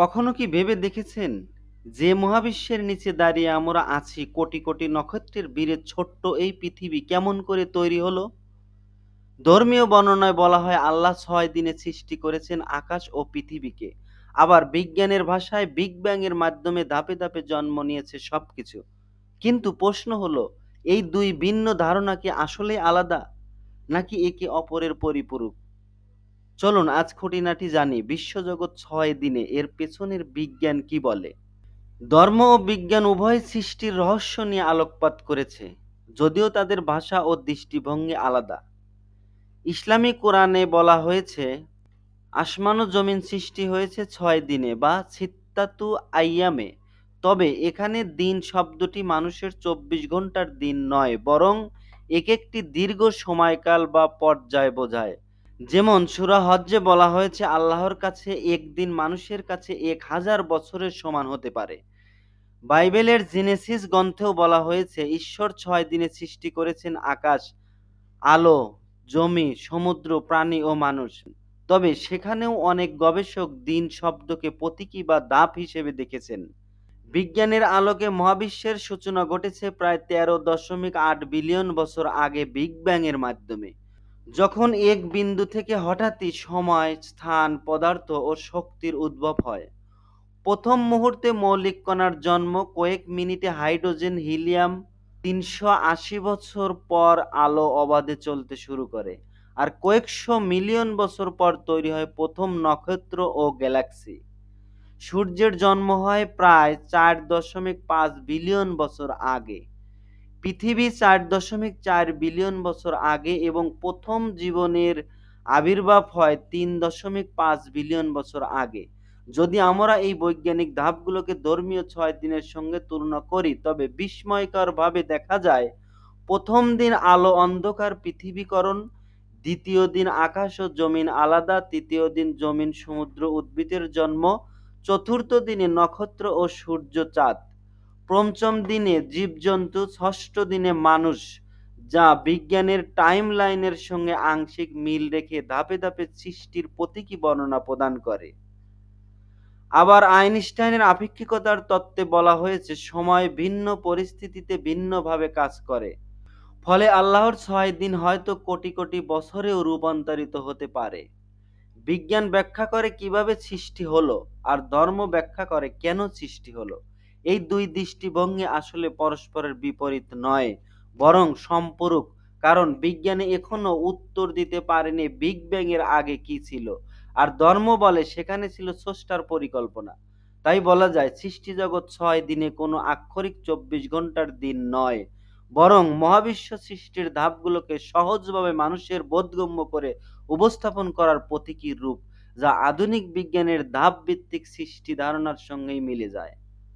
কখনো কি ভেবে দেখেছেন যে মহাবিশ্বের নিচে দাঁড়িয়ে আমরা আছি কোটি কোটি নক্ষত্রের বীরে ছোট্ট এই পৃথিবী কেমন করে তৈরি হলো? ধর্মীয় বর্ণনায় বলা হয়, আল্লাহ ছয় দিনে সৃষ্টি করেছেন আকাশ ও পৃথিবীকে। আবার বিজ্ঞানের ভাষায় বিগ ব্যাং এর মাধ্যমে ধাপে ধাপে জন্ম নিয়েছে সবকিছু। কিন্তু প্রশ্ন হলো, এই দুই ভিন্ন ধারণা কি আসলে আলাদা? নাকি একে অপরের পরিপূরক? চলুন আজ খুঁটিনাটি জানি। বিশ্বজগৎ ছয় দিনে এর পেছনের বিজ্ঞান কি বলে? ধর্ম ও বিজ্ঞান উভয় সৃষ্টির রহস্য নিয়ে আলোকপাত করেছে, যদিও তাদের ভাষা ও দৃষ্টিভঙ্গি আলাদা। ইসলামী কোরআনে বলা হয়েছে, আসমান ও জমিন সৃষ্টি হয়েছে ছয় দিনে বা ছিত্তাতু আইয়ামে। তবে এখানে দিন শব্দটি মানুষের চব্বিশ ঘণ্টার দিন নয়, বরং এক একটি দীর্ঘ সময়কাল বা পর্যায় বোঝায়। যেমন সুরা হজ্জে বলা হয়েছে, আল্লাহর কাছে একদিন মানুষের কাছে এক হাজার বছরের সমান হতে পারে। বাইবেলের জেনেসিস গ্রন্থেও বলা হয়েছে, ঈশ্বর ছয় দিনে সৃষ্টি করেছেন আকাশ, আলো, জমি, সমুদ্র, প্রাণী ও মানুষ। তবে সেখানেও অনেক গবেষক দিন শব্দকে প্রতীকী বা দাপ হিসেবে দেখেছেন। বিজ্ঞানের আলোকে মহাবিশ্বের সূচনা ঘটেছে প্রায় তেরো দশমিক আট বিলিয়ন বছর আগে বিগ ব্যাং এর মাধ্যমে। যখন এক বিন্দু থেকে হঠাৎই সময়, স্থান, পদার্থ ও শক্তির উদ্ভব হয়। প্রথম মুহূর্তে মৌলিক কণার জন্ম কয়েক মিনিটে হাইড্রোজেন হিলিয়াম তিনশো আশি বছর পর আলো অবাধে চলতে শুরু করে আর কয়েকশো মিলিয়ন বছর পর তৈরি হয় প্রথম নক্ষত্র ও গ্যালাক্সি। সূর্যের জন্ম হয় প্রায় চার দশমিক পাঁচ বিলিয়ন বছর আগে। পৃথিবী চার দশমিক চার বিলিয়ন বছর আগে এবং প্রথম জীবনের আবির্ভাব হয় তিন দশমিক পাঁচ বিলিয়ন বছর আগে। যদি আমরা এই বৈজ্ঞানিক ধাপগুলোকে ধর্মীয় ছয় দিনের সঙ্গে তুলনা করি, তবে বিস্ময়করভাবে দেখা যায়, প্রথম দিন আলো অন্ধকার পৃথিবীকরণ, দ্বিতীয় দিন আকাশ ও জমিন আলাদা, তৃতীয় দিন জমিন সমুদ্র উদ্ভিদের জন্ম, চতুর্থ দিনে নক্ষত্র ও সূর্য চাঁদ। পঞ্চম দিনে জীবজন্তু, ষষ্ঠ দিনে মানুষ, যা বিজ্ঞানের টাইম লাইনের সঙ্গে আংশিক মিল রেখে ধাপে ধাপে সৃষ্টির প্রতীকী বর্ণনা প্রদান করে। আবার আইনস্টাইনের আপেক্ষিকতার তত্ত্বে বলা হয়েছে, সময় ভিন্ন পরিস্থিতিতে ভিন্নভাবে কাজ করে। ফলে আল্লাহর ছয় দিন হয়তো কোটি কোটি বছরেও রূপান্তরিত হতে পারে। বিজ্ঞান ব্যাখ্যা করে কীভাবে সৃষ্টি হলো আর ধর্ম ব্যাখ্যা করে কেন সৃষ্টি হলো। এই দুই দৃষ্টিভঙ্গি আসলে পরস্পরের বিপরীত নয়, বরং সম্পূরক। কারণ বিজ্ঞানে এখনও উত্তর দিতে পারেনি বিগ ব্যাং এর আগে কি ছিল, আর ধর্ম বলে সেখানে ছিল স্রষ্টার পরিকল্পনা। তাই বলা যায় সৃষ্টি জগৎ ছয় দিনে কোনো আক্ষরিক চব্বিশ ঘণ্টার দিন নয়, বরং মহাবিশ্ব সৃষ্টির ধাপগুলোকে সহজভাবে মানুষের বোধগম্য করে উপস্থাপন করার প্রতীকী রূপ, যা আধুনিক বিজ্ঞানের ধাপ ভিত্তিক সৃষ্টি ধারণার সঙ্গেই মিলে যায়।